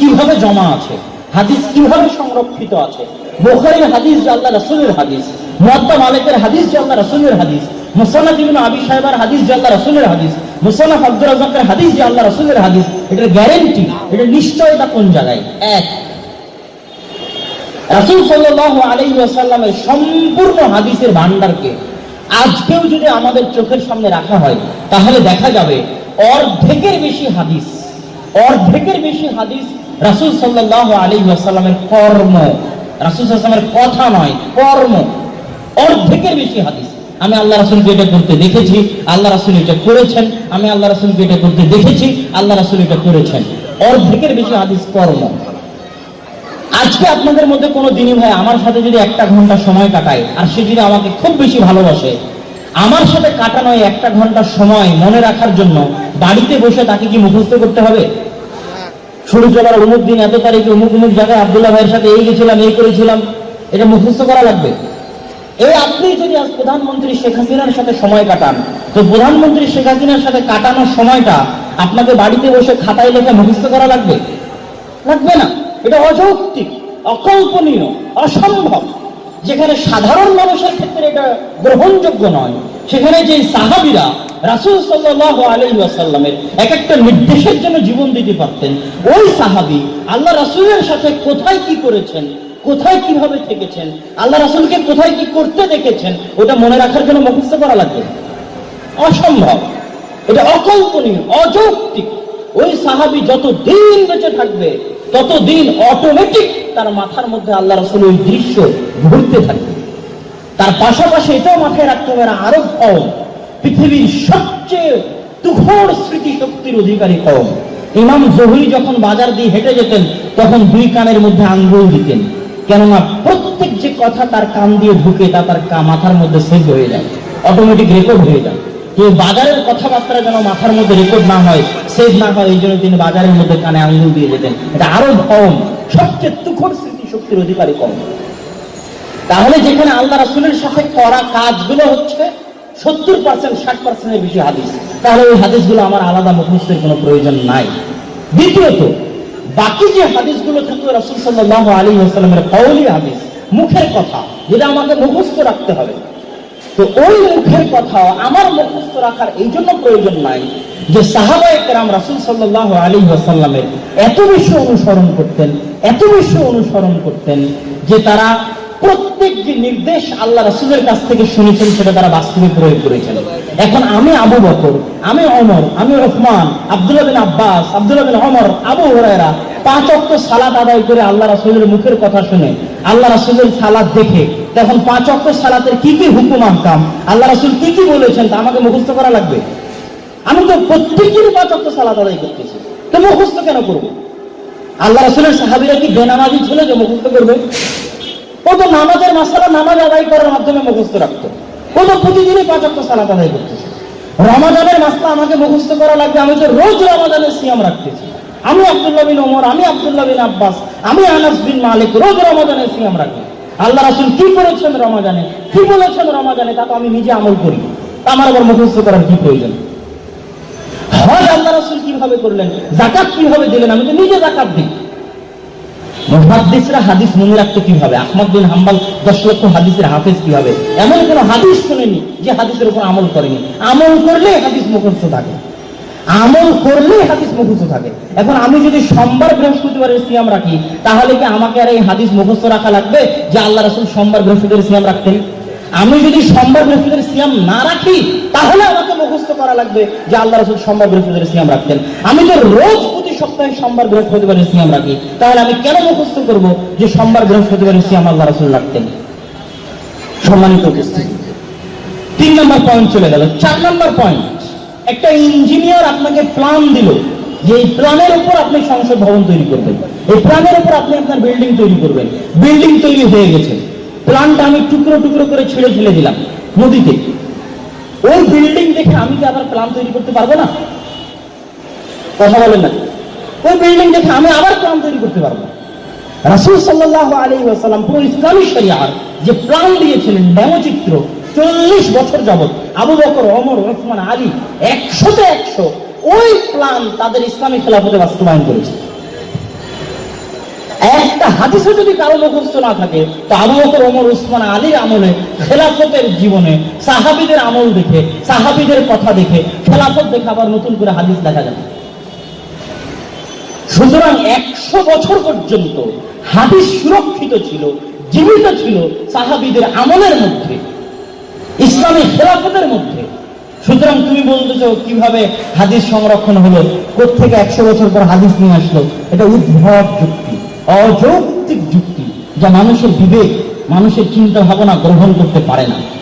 কীভাবে জমা আছে? হাদিস কীভাবে সংরক্ষিত আছে? বোখারির হাদিস যে আল্লাহ রাসূলের হাদিস, মুয়াত্তা মালিকের হাদিস যে আল্লাহ রাসূলের হাদিস, মুসান্নাফ ইবনে আবি সাহেবার হাদিস যে আল্লাহ রাসূলের হাদিস, মুসান্নাফ আব্দুর রাজ্জাকের হাদিস যে আল্লাহ রাসূলের হাদিস, এটার গ্যারান্টি এটা নিশ্চয়তা কোন জায়গায়? এক, রাসূল সাল্লাল্লাহু আলাইহি ওয়াসাল্লামের সম্পূর্ণ হাদিসের ভান্ডারকে আজকেও যদি আমাদের চোখের সামনে রাখা হয়, তাহলে দেখা যাবে অর্ধেকের বেশি হাদিস, অর্ধেকের বেশি হাদিস রাসূল সাল্লাল্লাহু আলাইহি ওয়াসাল্লামের কর্ম, রাসূল আলাইহি কথা নয়, কর্ম। অর্ধেকের বেশি হাদিস। আমি আল্লাহ রাসূলকে এটা করতে দেখেছি, আল্লাহ রাসূল এটা করেছেন, আমি আল্লাহ রাসূলকে এটা করতে দেখেছি, আল্লাহ রাসূল এটা করেছেন। অর্ধেকের বেশি হাদিস কর্ম। আজকে আপনাদের মধ্যে কোনো দিনই ভাই আমার সাথে যদি একটা ঘণ্টা সময় কাটায়, আর সে যদি আমাকে খুব বেশি ভালোবাসে, আমার সাথে কাটানো একটা ঘণ্টা সময় মনে রাখার জন্য বাড়িতে বসে তাকে কি মুখস্থ করতে হবে? শুরু চলার অমুক দিন, এত তারিখে অমুক অমুক জায়গায় আবদুল্লাহ ভাইয়ের সাথে এই গেছিলাম, এই করেছিলাম, এটা মুখস্থ করা লাগবে। এই আপনি যদি আজ প্রধানমন্ত্রী শেখ হাসিনার সাথে সময় কাটান, তো প্রধানমন্ত্রী শেখ হাসিনার সাথে কাটানোর সময়টা আপনাকে বাড়িতে বসে খাতায় লেখা মুখস্থ করা লাগবে? লাগবে না। এটা অযৌক্তিক, অকল্পনীয়, অসম্ভব। যেখানে সাধারণ মানুষের ক্ষেত্রে এটা গ্রহণযোগ্য নয়, সেখানে যে সাহাবিরা রাসূল সাল্লাল্লাহু আলাইহি ওয়াসাল্লামের এক একটা নির্দেশের জন্য জীবন দিতে পারতেন। ওই সাহাবী আল্লাহ রাসূলের সাথে কোথায় কি করেছেন, কোথায় কীভাবে থেকেছেন, আল্লাহ রাসূলকে কোথায় কি করতে দেখেছেন, ওটা মনে রাখার জন্য মুখস্থ করা লাগবে। অসম্ভব। এটা অকল্পনীয়, অযৌক্তিক। ওই সাহাবি যত দিন বেঁচে থাকবে, ততদিন অটোমেটিক তার মাথার মধ্যে আল্লাহ রসুল ওই দৃশ্য ঘুরতে থাকবে। তার পাশাপাশি এটাও মাথায় রাখতে হবে আরব কম পৃথিবীর সবচেয়ে তুখোর স্মৃতি শক্তির অধিকারী কম। ইমাম জহুরি যখন বাজার দিয়ে হেঁটে যেতেন, তখন দুই কানের মধ্যে আঙ্গুল দিতেন। কেননা প্রত্যেক যে কথা তার কান দিয়ে ঢুকে তা তার মাথার মধ্যে সেভ হয়ে যায় অটোমেটিক রেকর্ড হয়ে যায়। তো বাজারের কথাবার্তা যেন মাথার মধ্যে রেকর্ড না হয়, সেভ না হয়, এই জন্য তিনি বাজারের মধ্যে কানে আঙ্গুল দিয়ে যেতেন এটা আরও কম, সবচেয়ে তুখর স্মৃতি শক্তির অধিকারী কম। তাহলে যেখানে আল্লাহ রাসুলের সাথে করা কাজগুলো হচ্ছে সত্তর পার্সেন্ট ষাট পার্সেন্টের বেশি হাদিস। তাহলে ওই হাদিসগুলো আমার আলাদা মুখস্থের কোনো প্রয়োজন নাই। দ্বিতীয়ত, বাকি যে হাদিসগুলো থাকবে রাসুল সাল্লাহ আলী আসসালামের কৌলি হাদিস, মুখের কথা, যেটা আমাকে মুখস্থ রাখতে হবে। তো ওই মুখের কথা আমার মুখস্থ রাখার এই জন্য প্রয়োজন নাই যে সাহাবায়ে কেরাম রাসূল সাল্লাল্লাহু আলাইহি ওয়াসাল্লামের এত বেশি অনুসরণ করতেন, এত বেশি অনুসরণ করতেন যে তারা প্রত্যেক যে নির্দেশ আল্লাহ রাসূলের কাছ থেকে শুনেছেন, সেটা তারা বাস্তবে প্রয়োগ করেছেন। এখন আমি আবু বকর, আমি ওমর, আমি ওসমান, আব্দুল্লাহ বিন আব্বাস, আব্দুল্লাহ বিন ওমর, আবু হুরায়রা পাঁচ অক্ট সালাত আদায় করে আল্লাহ রাসূলের মুখের কথা শুনে, আল্লাহ রাসূলের সালাত দেখে তখন পাঁচ অক্ট সালাতের কি কি হুকুম আহকাম আল্লাহ রাসূল কি কি বলেছেন তা আমাকে মুখস্থ করা লাগবে? আমি তো প্রত্যেকেরই পাঁচ অক্ট সালাত আদায় করতেছি। তো মুখস্থ কেন করব? আল্লাহ রাসূলের সাহাবীরা কি বেনামাজি ছিল যে মুখস্থ করবে? ও তো নামাজের মাসালা নামাজ আদায় করার মাধ্যমে মুখস্থ রাখতো। ও তো প্রতিদিনই পাঁচ সালাত আদায় করতেছে। রমাজানের মাসলা আমাকে মুখস্থ করা লাগবে, আমি তো রোজ রমাজানের সিয়াম রাখতেছি। আমি আব্দুল্লাহ বিন ওমর, আমি আব্দুল্লাহ বিন আব্বাস, আমি আনাস বিন মালিক, রোজ রমাজানের সিয়াম রাখি। আল্লাহ রাসুল কি করেছেন রমাজানে? কি বলেছেন রমাজানে? তা তো আমি নিজে আমল করি। আমার আবার মুখস্থ করার কি প্রয়োজন? হজ আল্লাহ রাসূল কীভাবে করলেন? জাকাত কীভাবে দিলেন? আমি তো নিজে জাকাত দিই। মুহাদ্দিসরা হাদিস মনে রাখতো কীভাবে আহমদ বিন হাম্বাল দশ লক্ষ হাদিসের হাফেজ কীভাবে এমন কোন হাদিস শুনেনি যে হাদিসের উপর আমল করেনি। আমল করলে হাদিস মুখস্থ থাকে। আমল করলে হাদিস মুখস্থ থাকে। এখন আমি যদি সোমবার বৃহস্পতিবারের সিয়াম রাখি, তাহলে কি আমাকে আর এই হাদিস মুখস্থ রাখা লাগবে যে আল্লাহ রাসূল সোমবার বৃহস্পতিবার সিয়াম রাখতেন? আমি যদি সোমবার বৃহস্পতিবার সিয়াম না রাখি, তাহলে আমাকে মুখস্থ করা লাগবে যে আল্লাহ রাসূল সোমবার বৃহস্পতিবার সিয়াম রাখতেন। আমি তো রোজ সপ্তাহে সোমবার বৃহস্পতিবারের সিয়াম রাখি। তাহলে আমি কেন মুখস্থ করব যে সোমবার বৃহস্পতিবারের সিয়াম আল্লাহ রাসূল রাখতেন? সম্মানিত উপস্থিতি। তিন নম্বর পয়েন্ট চলে গেল। চার নম্বর পয়েন্ট একটা ইঞ্জিনিয়ার আপনাকে প্ল্যান দিল যে এই প্ল্যানের উপর আপনি সংসদ ভবন তৈরি করবেন। এই প্ল্যানের উপর আপনি আপনার বিল্ডিং তৈরি করবেন। বিল্ডিং তৈরি হয়ে গেছে। প্ল্যানটা আমি টুকরো টুকরো করে ছেড়ে ফেলে দিলাম নদীতে। ওই বিল্ডিং দেখে আমি কি আবার প্ল্যান তৈরি করতে পারব না? কথা বলেন না। ওই বিল্ডিং দেখে আমি আবার প্ল্যান তৈরি করতে পারব রাসূল সাল্লাল্লাহু আলাইহি ওয়াসাল্লাম পুরো ইসলামী শরিয়ার যে প্ল্যান দিয়েছিলেন ব্যঙ্গচিত্র চল্লিশ বছর যাবত আবু বকর, ওমর, ওসমান, আলী একশোতে একশো, ওই প্ল্যান তাদের ইসলামী খেলাফতে বাস্তবায়ন করেছে। একটা হাদিসও যদি কারও মুখস্থ না থাকে, তো আবু বকর, ওমর উসমান আলীর আমলে খেলাফতের জীবনে, সাহাবিদের আমল দেখে, সাহাবিদের কথা দেখে, খেলাফত দেখে আবার নতুন করে হাদিস দেখা যাবে। সুতরাং একশো বছর পর্যন্ত হাদিস সুরক্ষিত ছিল, জীবিত ছিল সাহাবিদের আমলের মধ্যে, ইসলামী খেলাফতের মধ্যে। সুতরাং তুমি বলতেছো, কীভাবে হাদিস সংরক্ষণ হলো? কোথেকে একশো বছর পর হাদিস নিয়ে আসলো? এটা উদ্ভব যুক্তি, অযৌক্তিক যুক্তি, যা মানুষের বিবেক, মানুষের চিন্তা ভাবনা গ্রহণ করতে পারে না।